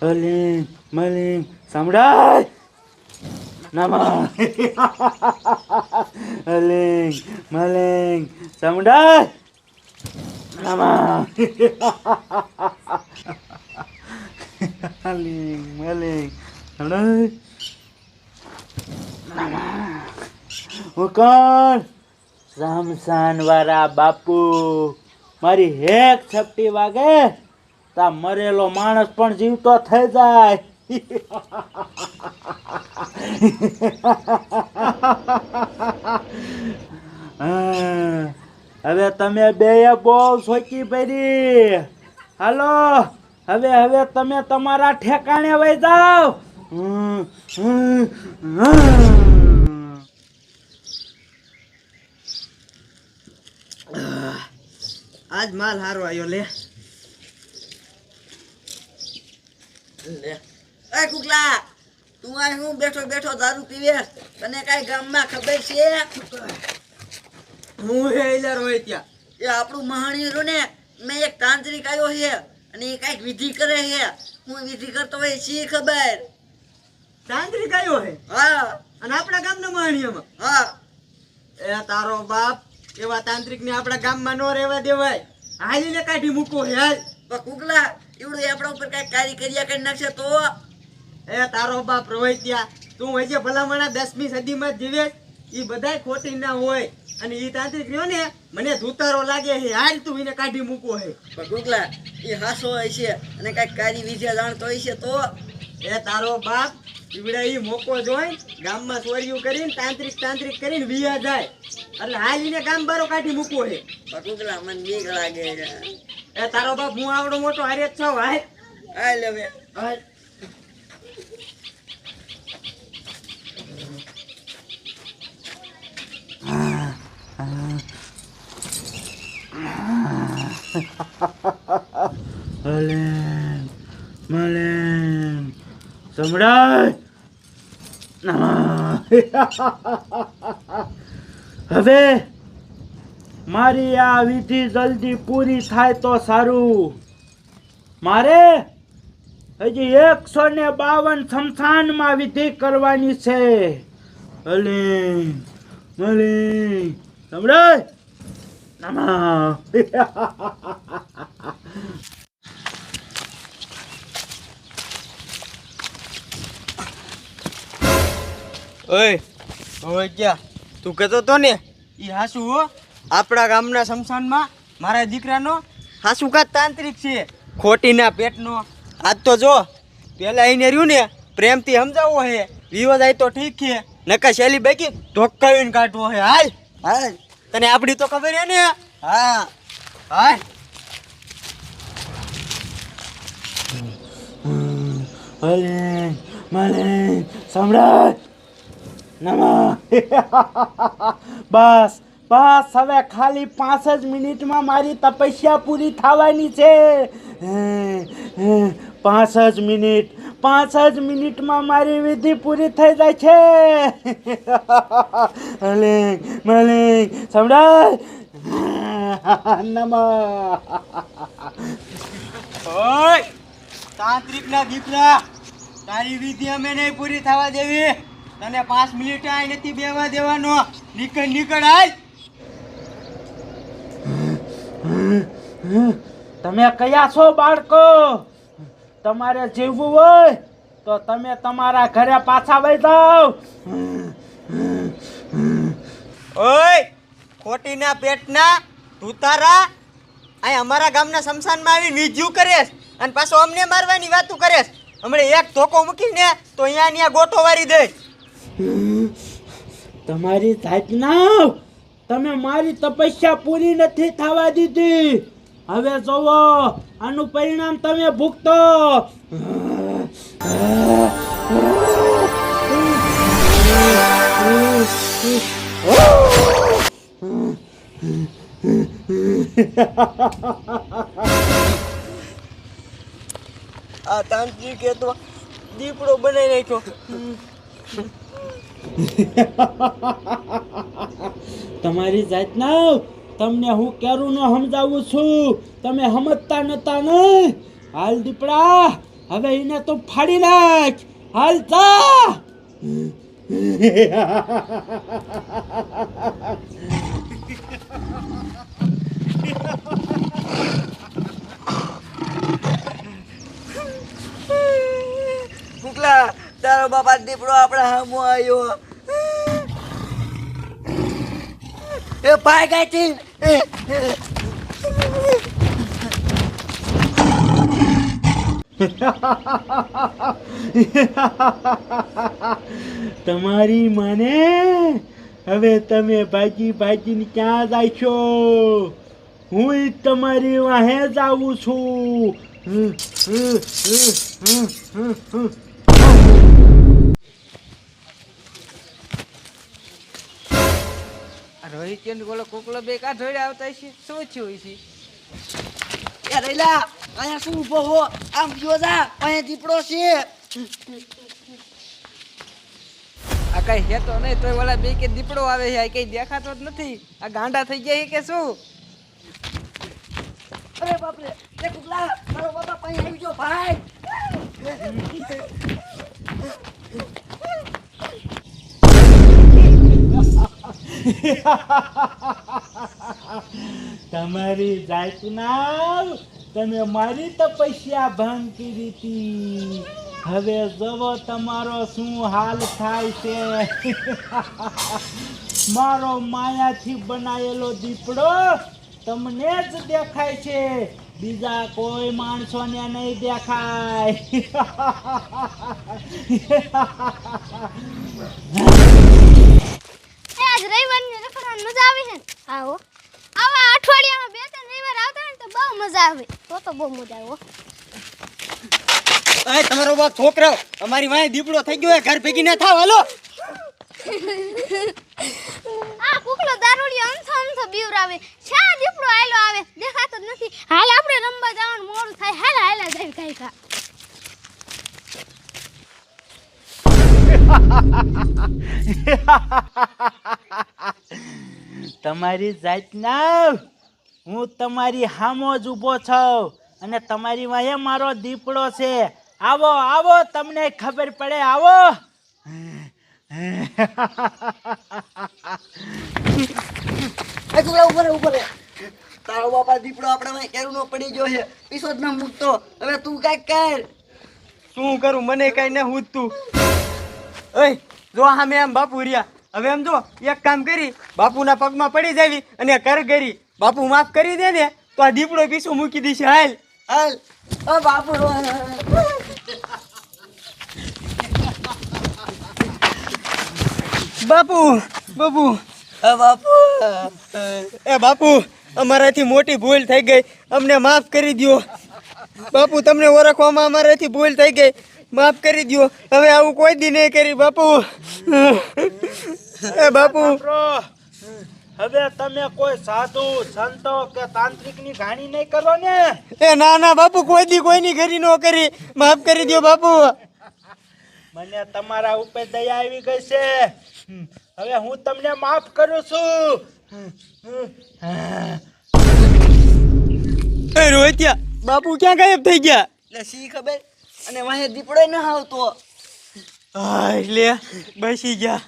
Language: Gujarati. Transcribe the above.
અલિંગ મલીમ સાંભળાય નમઃ અલિંગ મલિંગ સંભળાય નમઃ અલિંગ મલિંગ સંભળાય હું કોણ રામસાન વાળા બાપુ મારી હેક છપટી વાગે તા મરેલો માણસ પણ જીવતો થઈ જાય. હવે તમે બે બહુ સોકી પડી. હાલો, હવે હવે તમે તમારા ઠેકાણે વહી જાઓ. આજ માલ હારો આવ્યો લે. લે. એ કુકલા તું આ હું બેઠો બેઠો દારૂ પીવે? તને કાંઈ ગામમાં ખબર છે? હું હે ઇલાર હોય ત્યાં. એ આપણું મહાણીરો ને મેં એક તાંત્રિક આવ્યો છે અને એ કાંઈક વિધિ કરે છે. હું વિધિ કરતો હોય શી ખબર? તાંત્રિક આવ્યો હે? હા. અને આપણા ગામનો મહાણીઓમાં હા. એ તારો બાપ એવા તાંત્રિક ને આપણા ગામમાં ન રહેવા દેવાય. હાલીને કાઢી મૂકો હે હાલ. કુકલા એવડું આપણા ઉપર કઈ કાર્ય કર્યા કરી નાખશે તો? એ તારો બાપ પ્રવૈત્યા તું હજી ભલામણા દસમી સદીમાં જીવે એ બધાય ખોટી ના હોય. અને એ તાંત્રિક રહ્યો ને મને ધૂતારો લાગે છે. હાલ તું એને કાઢી મૂકો હે પણ એ હાસો હોય છે અને કાંઈક કારી વિધિ જાણતો હોય છે તો? એ તારો બાપ ઈવડે એ મોકો જોઈ ગામમાં ચોરીયું કરીને તાંત્રિક તાંત્રિક કરીને વિયા જાય. એટલે હાલ એને ગામ બારો કાઢી મૂકો હે પકુકલા મને બીક લાગે છે. એ તારો બાપ હું આવડો મોટો હારે જ છો હાય. હવે. હાલ મલેમ મલેમ. સંભળાય. નમઃ. હવે મારી આ વિધિ જલ્દી પૂરી થાય તો સારું. મારે હજી એકસો ને બાવન શમશાનમાં વિધિ કરવાની છે. અલી નમઃ. ઓય ઓય ક્યાં તું કહેતો તો ને? એ હાસુ હો. આપણા ગામના શમશાનમાં મારા દીકરાનો હાસુ કા તાંત્રિક છે ખોટીના પેટનો. આજ તો જો પહેલાં એને રહ્યું ને પ્રેમથી સમજાવવો હે વિવો જાય તો ઠીક છે નકા શેલી બેકી ધોકાવીને કાઢવો હે. હાલ. હાલ. તને આપણી તો ખબર હે ને? હા. હાલ. મલે સંભળાય નમઃ. બસ. બસ હવે ખાલી પાંચ જ મિનિટમાં મારી તપસ્યા પૂરી થવાની છે. પાંચ જ મિનિટ પાંચ જ મિનિટમાં મારી વિધિ પૂરી થઈ જાય છે. મલિંગ મલિંગ સંભળાય નમઃ. ઓય! તાંત્રિક દીકરા તારી વિધિ અમે નહીં પૂરી થવા દેવી. તને પાંચ મિનિટ આઈ નથી બેવા દેવાનો. નીકળ નીકળ હાલ તમે કયા છો બાળકો? તમારે જીવવું હોય તો તમે તમારા ઘરે પાછા વહી જાઓ. ઓય ખોટીના પેટના તુતારા અહીં અમારા ગામના શમશાનમાં આવીને વિજ્યું કરેશ અને પાછો અમને મારવાની વાતું કરેશ. હમણાં એક ધોકો મૂકીને તો અહીંયા અહીંયા ગોઠો વારી દે તમારી સાચના તમે મારી તપસ્યા પૂરી નથી થવા દીધી. હવે જોવો આનું પરિણામ તમે ભૂગતો આ તાંત્રિકે તો દીપડો બનાવી નાખ્યો. તમારી જાતના તમને હું કેરું ન સમજાવું છું? તમે સમજતા નતા ને? હાલ દીપડા, હવે એને તો ફાડી નાખ. હાલ તા ફૂકલા તારો બાપા દીપડો આપણા હામો આવ્યો એ ભાઈ ગાયથી તમારી મને? હવે તમે ભાજી ભાજીને ક્યાં જાય છો? હું તમારી વાહે જ આવું છું. રોહિત ને બોલો કોકલો બે કા ધોઈ આવતા છે શું થયું છે યાર એલા અહીંયા શું ઊભો હો? આમ જો જા અહીંયા દીપડો છે. આ કઈ હેતો નહીં તોય ઓલા બે કે દીપડો આવે છે આ કઈ દેખાતો જ નથી. આ ગાંડા થઈ ગયા કે શું? અરે બાપરે એ કુકલા મારો બાપા પાસે આવી ગયો ભાઈ. તમારી જાતના તમે મારી તપસ્યા ભંગ કરી હતી. હવે જવો તમારો શું હાલ થાય છે? મારો માયાથી બનાવેલો દીપડો તમને જ દેખાય છે. બીજા કોઈ માણસોને નહીં દેખાય. આજ રવિવારની રખડવાની મજા આવે છે ને? આવો. આવા અઠવાડિયામાં બે ત્રણ રવિવાર આવતા ને તો બહુ મજા આવે. તો તો બહુ મજા આવે હો. અરે તમારો બાપ છોકરો અમારી વાય દીપડો થઈ ગયો ઘર ભેગી ના થાવ હાલો. આ કુકલો દારૂડી અમથો અમથો બીવરાવે શા દીપડો આયલો આવે? દેખાતો જ નથી. હાલ આપણે રમવા જવાનું મોડું થાય. હાલ હાલ જાય કાઈ કા તમારી જાતના હું તમારી હામો જ ઊભો છું અને તમારી વાંહે મારો દીપડો છે. આવો આવો તમને ખબર પડે આવો. ઉપર ઉપર તારો બાપા દીપડો આપણે કેરું નો પડી ગયો છે. પીસો જ ના મૂકતો. હવે તું કાંઈક કર. શું કરું? મને કઈ હું હુતું ઓય જો સામે આમ બાપુ રહ્યા. હવે એમ જો એક કામ કરી બાપુના પગમાં પડી જાવી અને કર કરી બાપુ માફ કરી દે ને તો આ દીપડો પીછું મૂકી દેશે હાલ. હાલ. ઓ બાપુ. બાપુ બાપુ. બાપુ. એ બાપુ અમારાથી મોટી ભૂલ થઈ ગઈ. અમને માફ કરી દ્યો. બાપુ તમને ઓળખવામાં અમારાથી ભૂલ થઈ ગઈ. માફ કરી દ્યો. હવે આવું કોઈ દી નહીં કરી બાપુ. એ બાપુ. હવે તમે કોઈ સાધુ સંતો કે તાંત્રિકની ઘાણી નહીં કરો ને? એ ના ના બાપુ કોઈ દી કોઈની ઘરી ન કરી. માફ કરી દ્યો બાપુ. મને તમારા ઉપર દયા આવી ગઈ છે. હવે હું તમને માફ કરું છું. એ રોહિત્યા બાપુ ક્યાં ગાયબ થઈ ગયા? એટલે શી ખબર? અને વાહે દીપડો ન આવતો હા એટલે બસી ગયા